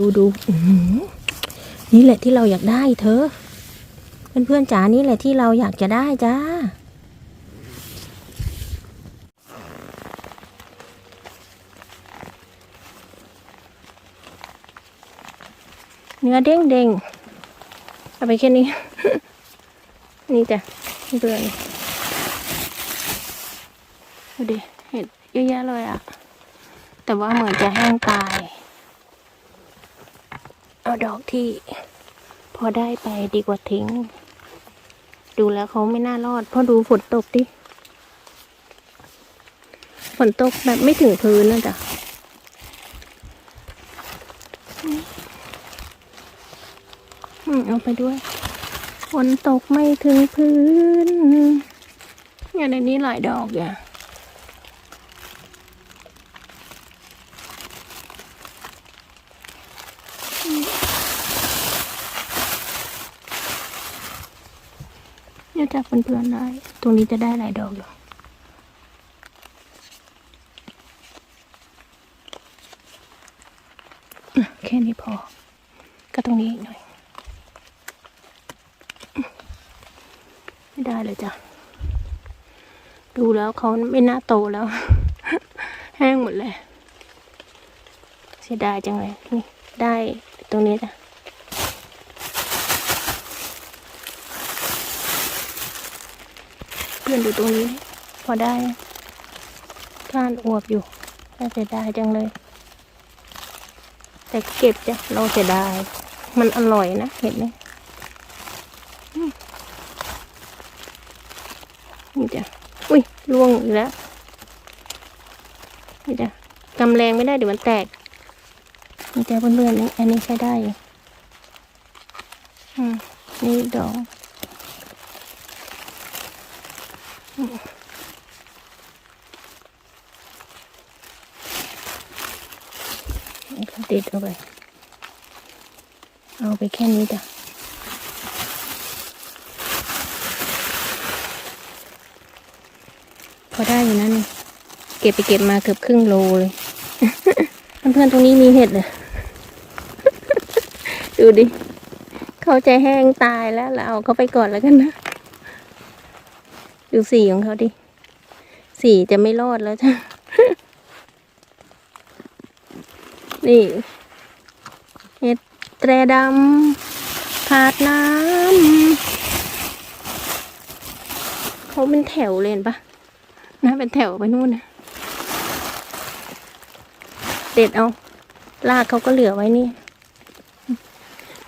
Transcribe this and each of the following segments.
ดูดูอื้อหือนี่แหละที่เราอยากได้เธอ เพื่อนๆจ๋านี่แหละที่เราอยากจะได้จ้า เนื้อเด้งเด้งเอาไปแค่นี้ นี่จ้ะเบื่อนดูดิเห็ดเยอะแยะเลยอะแต่ว่าเหมือนจะแห้งตาย ดอกที่ พอได้ไปดีกว่าทิ้ง ดูแล้วเขาไม่น่ารอด เพราะดูฝนตกดิฝนตกแบบไม่ถึงพื้นนะจ๊ะอืมเอาไปด้วยฝนตกไม่ถึงพื้นอย่างในนี้หลายดอกอย่าง เนี่ยจะเพื่อนๆได้ ตรงนี้จะได้หลายดอกอยู่แค่นี้พอ ก็ตรงนี้อีกหน่อย ไม่ได้เลยจ้ะ ดูแล้วเขาไม่น่าโตแล้ว แห้งหมดเลยเสียดายจังเลย นี่ ได้ตรงนี้จ้ะ พื่อนดูตรงนี้ พอได้ก้านอวบอยู่น่าเสียดายจังเลย แต่เก็บจ้ะเราเสียดาย มันอร่อยนะ เห็นไหมนี่จ้ะอุ้ยล่วงอีกแล้วนี่จ้ะกำแรงไม่ได้เดี๋ยวมันแตกนี่จ้ะเพื่อนๆนี่อันนี้ใช้ได้อืมนี่ดอกอืมนี่ก็ ติดเอาไป เอาไปแค่นี้จ้ะพอได้อยู่นะนี่เก็บไปเก็บมาเกือบครึ่งโลเลยเพื่อนๆตรงนี้มีเห็ดเลยดูดิ เขาใจแห้งตายแล้วเราเอาเขาไปก่อนแล้วกันนะ ดูสีของเขาดิ สีจะไม่รอดแล้วจ้ะ นี่เห็ดแตรดำผาดน้ำเขาเป็นแถวเลยเห็นปะนะเป็นแถวไปนู่นนะเด็ดเอาลากเขาก็เหลือไว้นี่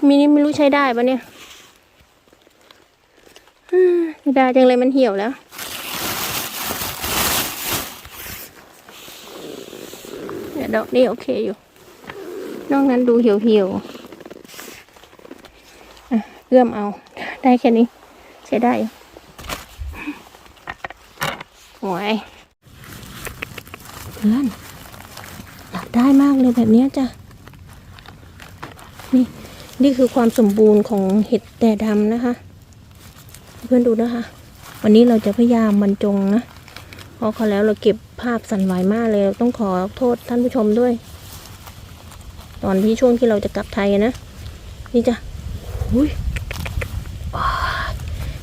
มีนี่ไม่รู้ใช้ได้ปะเนี่ย ไม่ได้จังเลยมันเหี่ยวแล้วเดอกนี่โอเคอยู่ นอกนั้นดูเหี่ยวเหี่ยวเอื้อมเอา ได้แค่นี้ใช้ได้อยู่โอ้ยเพื่อนอยากได้มากเลยแบบนี้จ้ะ นี่ นี่คือความสมบูรณ์ของเห็ดแต่ดำนะคะ เพื่อนดูนะคะ วันนี้เราจะพยายามบรรจงนะเพราะเขาแล้วเราเก็บภาพสั่นไหวมากเลยต้องขอโทษท่านผู้ชมด้วย ตอนที่ช่วงที่เราจะกลับไทยนะ นี่จ้ะอุ้ย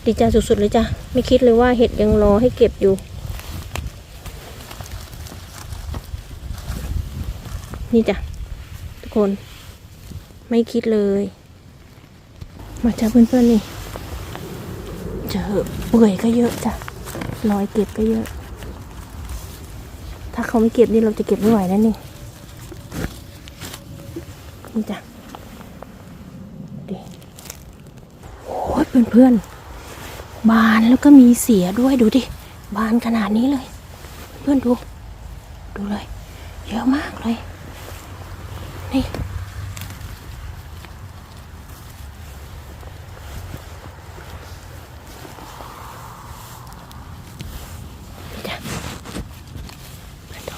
ดีใจสุดๆเลยจ้ะ ไม่คิดเลยว่าเห็ดยังรอให้เก็บอยู่ นี่จ้ะ ทุกคน ไม่คิดเลย มาจ้ะเพื่อนๆนี่ จอเปื่อยก็เยอะจ้ะรอยเก็บก็เยอะ ถ้าเขาไม่เก็บนี่เราจะเก็บไม่ไหวแล้วนี่นี่จ้ะดิโอ้ยเพื่อนๆ บานแล้วก็มีเสียด้วยดูดิ บานขนาดนี้เลย เพื่อนดู ดูเลย เยอะมากเลย นี่จ้ะเพื่อนดู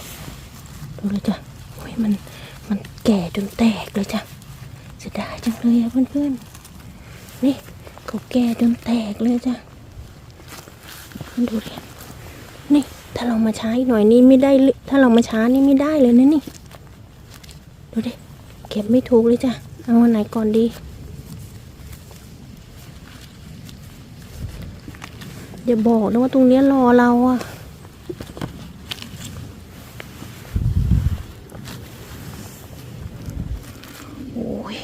ดูเลยจ้ะโอ้ยมันมันแก่จนแตกเลยจ้ะเสียดายจังเลยอะเพื่อนๆนี่เขาแก่จนแตกเลยจ้ะเพื่อนดูดินี่ถ้าเรามาช้าอีกหน่อยนี่ไม่ได้เลยถ้าเรามาช้านี่ไม่ได้เลยนะนี่ ดูดิเก็บไม่ถูกเลยจ้ะเอาอันไหนก่อนดีอย่าบอกนะว่าตรงนี้รอเราอะโอ้ย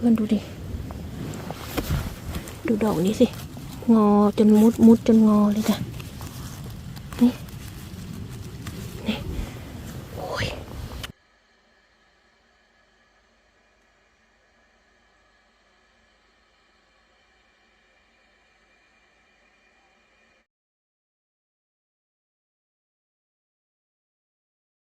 เพื่อนดูดิ ดูดอกนี้สิ งอจนมุดมุดจนงอเลยจ้ะนี่